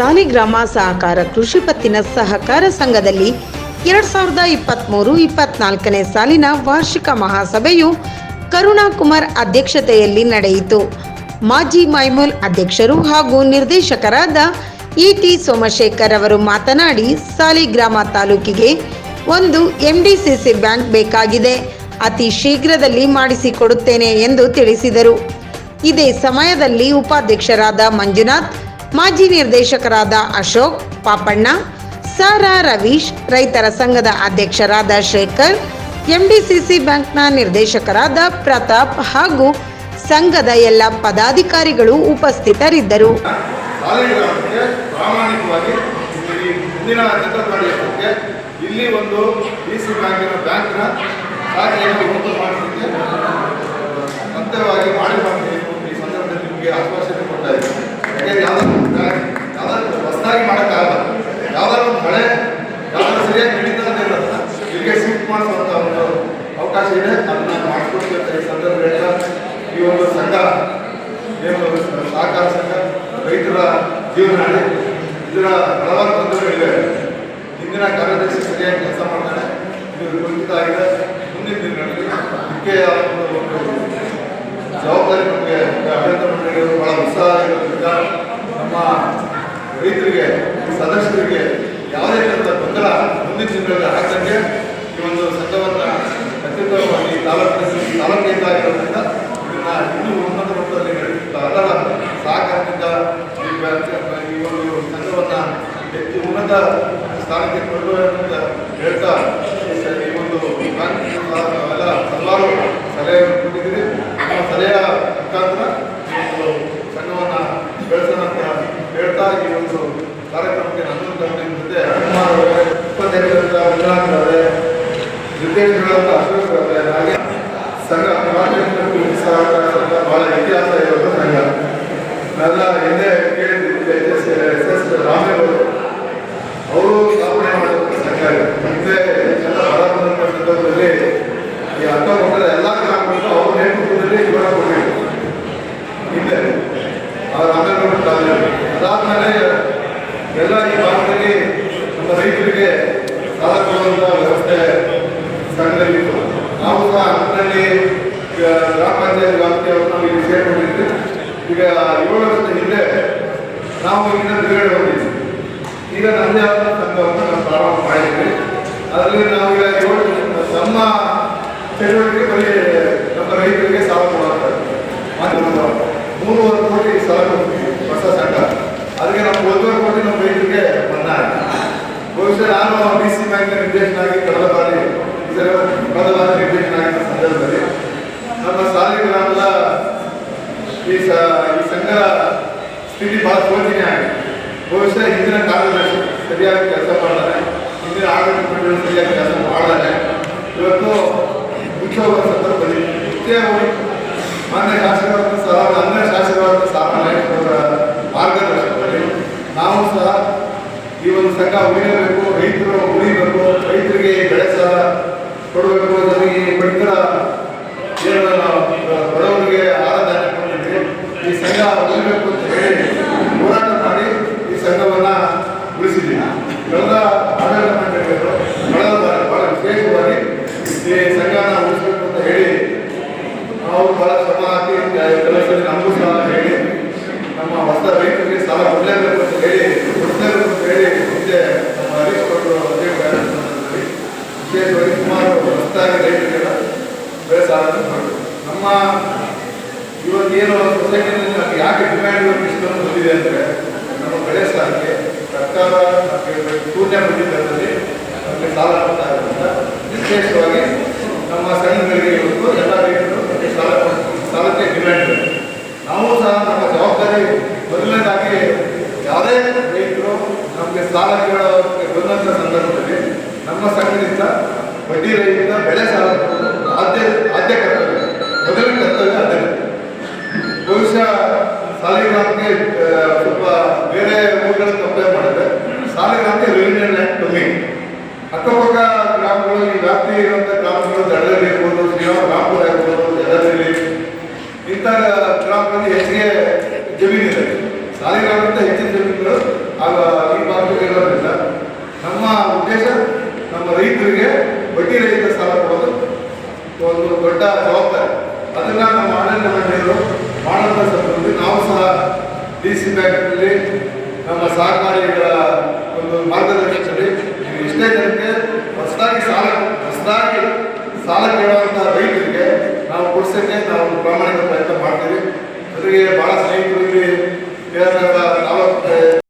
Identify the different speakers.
Speaker 1: ಸಾಲಿಗ್ರಾಮ ಸಹಕಾರ ಕೃಷಿ ಪತ್ತಿನ ಸಹಕಾರ ಸಂಘದಲ್ಲಿ ಎರಡ್ ಸಾವಿರದ ಇಪ್ಪತ್ತ್ಮೂರು ಇಪ್ಪತ್ನಾಲ್ಕನೇ ಸಾಲಿನ ವಾರ್ಷಿಕ ಮಹಾಸಭೆಯು ಕರುಣಾಕುಮಾರ್ ಅಧ್ಯಕ್ಷತೆಯಲ್ಲಿ ನಡೆಯಿತು. ಮಾಜಿ ಮೈಮೂಲ್ ಅಧ್ಯಕ್ಷರು ಹಾಗೂ ನಿರ್ದೇಶಕರಾದ ಇಟಿ ಸೋಮಶೇಖರ್ ಅವರು ಮಾತನಾಡಿ ಸಾಲಿಗ್ರಾಮ ತಾಲೂಕಿಗೆ ಒಂದು ಎಂಡಿಸಿಸಿ ಬ್ಯಾಂಕ್ ಬೇಕಾಗಿದೆ. ಅತಿ ಶೀಘ್ರದಲ್ಲಿ ಮಾಡಿಸಿಕೊಡುತ್ತೇನೆ ಎಂದು ತಿಳಿಸಿದರು. ಇದೇ ಸಮಯದಲ್ಲಿ ಉಪಾಧ್ಯಕ್ಷರಾದ ಮಂಜುನಾಥ್ ಮಾಜಿ ನಿರ್ದೇಶಕರಾದ ಅಶೋಕ್ ಪಾಪಣ್ಣ, ಸಾರಾ ರವೀಶ್, ರೈತರ ಸಂಘದ ಅಧ್ಯಕ್ಷರಾದ ಶೇಖರ್, ಎಂಡಿಸಿಸಿ ಬ್ಯಾಂಕ್ನ ನಿರ್ದೇಶಕರಾದ ಪ್ರತಾಪ್ ಹಾಗೂ ಸಂಘದ ಎಲ್ಲ ಪದಾಧಿಕಾರಿಗಳು ಉಪಸ್ಥಿತರಿದ್ದರು.
Speaker 2: ಅಂತ್ಯವಾಗಿ ಮಾಡಿ ಈ ಸಂದರ್ಭದಲ್ಲಿ ನಿಮಗೆ ಆಶ್ವಾಸನೆ ಕೊಡ್ತಾ ಯಾಕೆಂದ್ರೆ ಯಾವ್ದಾದ್ರು ಯಾವ್ದಾದ್ರು ಹೊಸದಾಗಿ ಮಾಡೋಕ್ಕಾಗಲ್ಲ. ಯಾವ್ದಾದ್ರು ಹಳೆ ಯಾವ್ದಾದ್ರು ಸರಿಯಾಗಿ ನಡೀತದೆ ಇರೋದನ್ನ ಇಲ್ಲಿಗೆ ಶಿಫ್ಟ್ ಒಂದು ಅವಕಾಶ ಇದೆ. ಅದನ್ನ ಈ ಸಂದರ್ಭ ಒಂದು ಸಂಘ ಏನು ಸಹಕಾರ ಸಂಘ, ರೈತರ ಜೀವನಾಡಿ ಇದರ ಹಲವಾರು ತೊಂದರೆಗಳಿವೆ ಹಿಂದಿನ ಕಾರ್ಯದರ್ಶಿ ಸರಿಯಾಗಿ ಕೆಲಸ ಮಾಡ್ತಾರೆ ಇದು ಕುರಿತ ಆಗಿದೆ. ಮುಂದಿನ ದಿನಗಳಲ್ಲಿ ಜವಾಬ್ದಾರಿ ನಮಗೆ ಆಡಳಿತ ಮಂಡಳಿಗಳು ಬಹಳ ಉತ್ಸಾಹ ಇರೋದ್ರಿಂದ ನಮ್ಮ ರೈತರಿಗೆ, ಸದಸ್ಯರಿಗೆ ಯಾವುದೇ ಥರದ ಗೊಂದಲ ಮುಂದಿನ ದಿನಗಳಲ್ಲಿ ಆಗದಂತೆ ಈ ಒಂದು ಸಂಘವನ್ನು ಅತ್ಯುತ್ತಮವಾಗಿ ತಾಲೂಕಿನ ತಾಲೂಕಿನಿಂದ ಆಗಿರೋದ್ರಿಂದ ಇದನ್ನ ಇನ್ನೂ ಉನ್ನತ ಮಟ್ಟದಲ್ಲಿ ನಡೆಸುತ್ತಾ ಅದರ ಸಹಕಾರದಿಂದ ಈ ಒಂದು ಸಂಘವನ್ನು ಹೆಚ್ಚು ಉನ್ನತ ಸ್ಥಾನಕ್ಕೆ ಕೊಂಡೊಯ್ಯುವ ಅಂತ ಹೇಳ್ತಾ ಈ ಒಂದು ಎಲ್ಲ ಹಲವಾರು ಸಲಹೆಯನ್ನು ಕೊಟ್ಟಿದ್ದೀರಿ ಆ ಸಲಹೆಯ ಮುಖಾಂತರ ಈ ಒಂದು ಸಂಘವನ್ನು ಬೆಳೆಸೋಣ ಅಂತ ಹೇಳ್ತಾ ಈ ಒಂದು ಕಾರ್ಯಕ್ರಮಕ್ಕೆ ನನ್ನ ಗಮನ ಜೊತೆ ಕುಮಾರ್ ಅವರೇ ಉಪಾಧ್ಯಕ್ಷರಾದ ಮಂಜುನಾಥ್ ಅವರೇ ನಿರ್ದೇಶಕರಾದ ಅಶೋಕ್ ಅವರೇ ಹಾಗೆ ಸಂಘ ಪ್ರಾಥಮಿಕ ಸಹಕಾರ ಸಂಘ ಬಹಳ ಇತಿಹಾಸ ಇರುವ ಸಂಘ ನನ್ನ ಹಿಂದೆ ಕೇಳಿದ್ದೆ ಎಸ್ ಎಸ್ ರಾಮೇಗೌಡರು ಅವರು ಸ್ಥಾಪನೆ ಮಾಡಿದ ಸಂಘ ಇದು. ಹಿಂದೆ ಎಲ್ಲ ಬರ ಬಂದಂಥ ಸಂದರ್ಭದಲ್ಲಿ ಈ ಅಕ್ಕಪಕ್ಕದ ಎಲ್ಲ ಗ್ರಾಮಗಳು ಅವ್ರ ನೇತೃತ್ವದಲ್ಲಿ ಜೀವನ ಕೊಟ್ಟಿದ್ರು ಹಿಂದೆ ಆ ರಾಮೇಗೌಡ ಕಾಲದಲ್ಲಿ ಅದಾದ್ಮೇಲೆ ಎಲ್ಲ ಈ ಭಾಗದಲ್ಲಿ ನಮ್ಮ ರೈತರಿಗೆ ಸಾಲ ಕೊಡುವಂಥ ವ್ಯವಸ್ಥೆ ಸಂಘದಲ್ಲಿತ್ತು ನಾವು ಸಹ ಅದರಲ್ಲಿ ಗ್ರಾಮ ಪಂಚಾಯತ್ ವ್ಯಾಪ್ತಿಯವರು ನಾವು ಇಲ್ಲಿ ಸೇರ್ಕೊಂಡಿದ್ವಿ ಈಗ ಏಳು ವರ್ಷದ ಹಿಂದೆ ನಾವು ಇಲ್ಲಿಂದ ಬಿಡುಗಡೆ ಹೋಗಿದ್ವಿ. ಈಗ ನಮ್ಮದೇ ಆದ ಸಂಘವನ್ನು ನಾವು ಪ್ರಾರಂಭ ಮಾಡಿದ್ವಿ. ಅದರಲ್ಲಿ ನಾವು ಈಗ ಏಳು ನಮ್ಮ ಚಟುವಟಿಕೆ ಬರೀ ನಮ್ಮ ರೈತರಿಗೆ ಸಾಲ ಕೊಡುವಂಥದ್ದು ಮತ್ತು ನಮ್ಮ ಮೂರುವರೆ ಕೋಟಿ ಸಾಲ ಕೊಡ್ತೀವಿ ಹೊಸ ಸಂಘ ಅದಕ್ಕೆ ನಾವು ಒಂದೂವರೆ ಕೋಟಿ ನಮ್ಮ ರೈತರಿಗೆ ಮನ್ನಾ ಆಯ್ತು ಬಹುಶಃ ನಾನು ಡಿ ಸಿ ಬ್ಯಾಂಕ್ನ ನಿರ್ದೇಶನಾಗಿ ಕಳೆದ ಬಾರಿ ಇದರ ಕಳೆದ ಬಾರಿ ನಿರ್ದೇಶನಾಗಿದ್ದ ಸಂದರ್ಭದಲ್ಲಿ ನಮ್ಮ ಸಾಲಿಗ್ರಾಮದ ಈ ಸ ಈ ಸಂಘದ ಸ್ಥಿತಿ ಬಹಳ ಶೋಚನೀಯ ಆಗಿದೆ ಬಹುಶಃ ಹಿಂದಿನ ಕಾರ್ಯದರ್ಶಿ ಸರಿಯಾಗಿ ಕೆಲಸ ಮಾಡ್ತಾರೆ ಹಿಂದಿನ ಆಡಳಿತ ಮಂಡಳಿ ಸರಿಯಾಗಿ ಕೆಲಸ ಮಾಡ್ತಾರೆ ಇವತ್ತು ಉದ್ಯೋಗ ಸಂದರ್ಭದಲ್ಲಿ ಮುಖ್ಯವಾಗಿ ಮಾನ್ಯ ಶಾಸಕರಾದ ಸಹ ಅನ್ಯ ಶಾಸಕರಾದ ಸಹ ಅವರ ಮಾರ್ಗದರ್ಶನದಲ್ಲಿ ನಾವು ಸಹ ಈ ಒಂದು ಸಂಘ ಉಳಿಯಬೇಕು, ರೈತರು ಉಳಿಬೇಕು, ರೈತರಿಗೆ ಬೆಳೆ ಸಹ ಕೊಡಬೇಕು ಜೊತೆಗೆ ಈ ಪಡಿತರ ಏನು ನಾವು ಬಡವರಿಗೆ ಆಹಾರ ಧಾನ್ಯ ಕೊಟ್ಟಿದ್ವಿ ಈ ಸಂಘ ಉಳಿಬೇಕು ಅಂತ ಹೇಳಿ ಹೋರಾಟ ಮಾಡಿ ಈ ಸಂಘವನ್ನ ಉಳಿಸಿದ್ದೀವಿ ಕಳೆದ ಈ ಸಂಘನ ಉಳಿಸಬೇಕು ಅಂತ ಹೇಳಿ ನಾವು ಬಹಳ ಶ್ರಮ ಹಾಕಿ ನಮಗೂ ಹೇಳಿ ನಮ್ಮ ಹೊಸ ರೈತರಿಗೆ ಸಾಲ ಅಂತ ಹೇಳಿ, ಕೊಡಲೇಬೇಕು ಅಂತ ಹೇಳಿ ಮುಂದೆ ನಮ್ಮ ಹರೀಶ್ ಅವರು ವಿಶೇಷವಾಗಿ ಸುಮಾರು ಹೊಸದಾಗಿ ರೈತರಿಗೆಲ್ಲ ಬೆಳೆ ನಮ್ಮ ಇವತ್ತು ಏನು ಸೊಸೈಟಿನಲ್ಲಿ ಯಾಕೆ ಡಿಮ್ಯಾಂಡ್ ಇಷ್ಟೊಂದು ಬಂದಿದೆ ಅಂದರೆ ಸರ್ಕಾರ ಶೂನ್ಯ ಬಡ್ಡಿ ನಮಗೆ ಸಾಲ ಕೊಡ್ತಾ ಇರೋದ್ರಿಂದ ವಿಶೇಷವಾಗಿ ನಮ್ಮ ಸಂಘಗಳಿಗೆ ಇವತ್ತು ಎಲ್ಲ ರೈತರು ಸಾಲ ಸಾಲಕ್ಕೆ ಡಿಮ್ಯಾಂಡ್ ನಾವು ಸಹ ನಮ್ಮ ಜವಾಬ್ದಾರಿ ಮೊದಲನೇದಾಗಿ ಯಾವುದೇ ರೈತರು ನಮಗೆ ಸಾಲ ಕೇಳೋಕ್ಕೆ ಬಂದಂಥ ಸಂದರ್ಭದಲ್ಲಿ ನಮ್ಮ ಸಂಘದಿಂದ ಬಡ್ಡಿ ರಹಿತ ಬೆಳೆ ಸಾಲ ಆದ್ಯ ಆದ್ಯ ಅಲ್ಲಿ ಇರುವಂಥ ಗ್ರಾಮಗಳು ದಡದಲ್ಲಿ ಇರ್ಬೋದು, ಶ್ರೀರಾಮ ರಾಮಪುರ ಇರ್ಬೋದು ದಡದಲ್ಲಿ ಇಂಥ ಗ್ರಾಮಗಳಲ್ಲಿ ಹೆಚ್ಚಿಗೆ ಜಮೀನಿದೆ. ಸಾಲಿಗ್ರಾಮಕ್ಕಿಂತ ಹೆಚ್ಚಿನ ಜಮೀನುಗಳು ಆಗ ಈ ಭಾಗದಲ್ಲಿ ಇರೋದ್ರಿಂದ ನಮ್ಮ ಉದ್ದೇಶ ನಮ್ಮ ರೈತರಿಗೆ ಬಡ್ಡಿ ರಹಿತ ಸಾಲ ಕೊಡೋದು. ಒಂದು ದೊಡ್ಡ ಜವಾಬ್ದಾರಿ. ಅದನ್ನು ನಮ್ಮ ಆಡಳಿತ ಮಂಡಳಿಯವರು ಮಾಡುವಂಥ ಸಂದರ್ಭದಲ್ಲಿ ನಾವು ಸಹ ಡಿ ಸಿ ಬ್ಯಾಂಕ್ನಲ್ಲಿ ನಮ್ಮ ಸಹಕಾರಿಗಳ ಒಂದು ಮಾರ್ಗದರ್ಶನದಲ್ಲಿ ಎಷ್ಟೇ ಜನಕ್ಕೆ ಹೊಸದಾಗಿ ಸಹ ಹೊಸದಾಗಿ ಸಾಲ ಕೇಳುವಂಥ ರೈತರಿಗೆ ನಾವು ಕೊಡ್ಸೋಕ್ಕೆ ನಾವು ಪ್ರಾಮಾಣಿಕ ಪ್ರಯತ್ನ ಮಾಡ್ತೀವಿ. ಜೊತೆಗೆ ಭಾಳ ಸ್ನೇಹಿತರು ಇಲ್ಲಿ ಕೇರಳದ ತಾಲೂಕು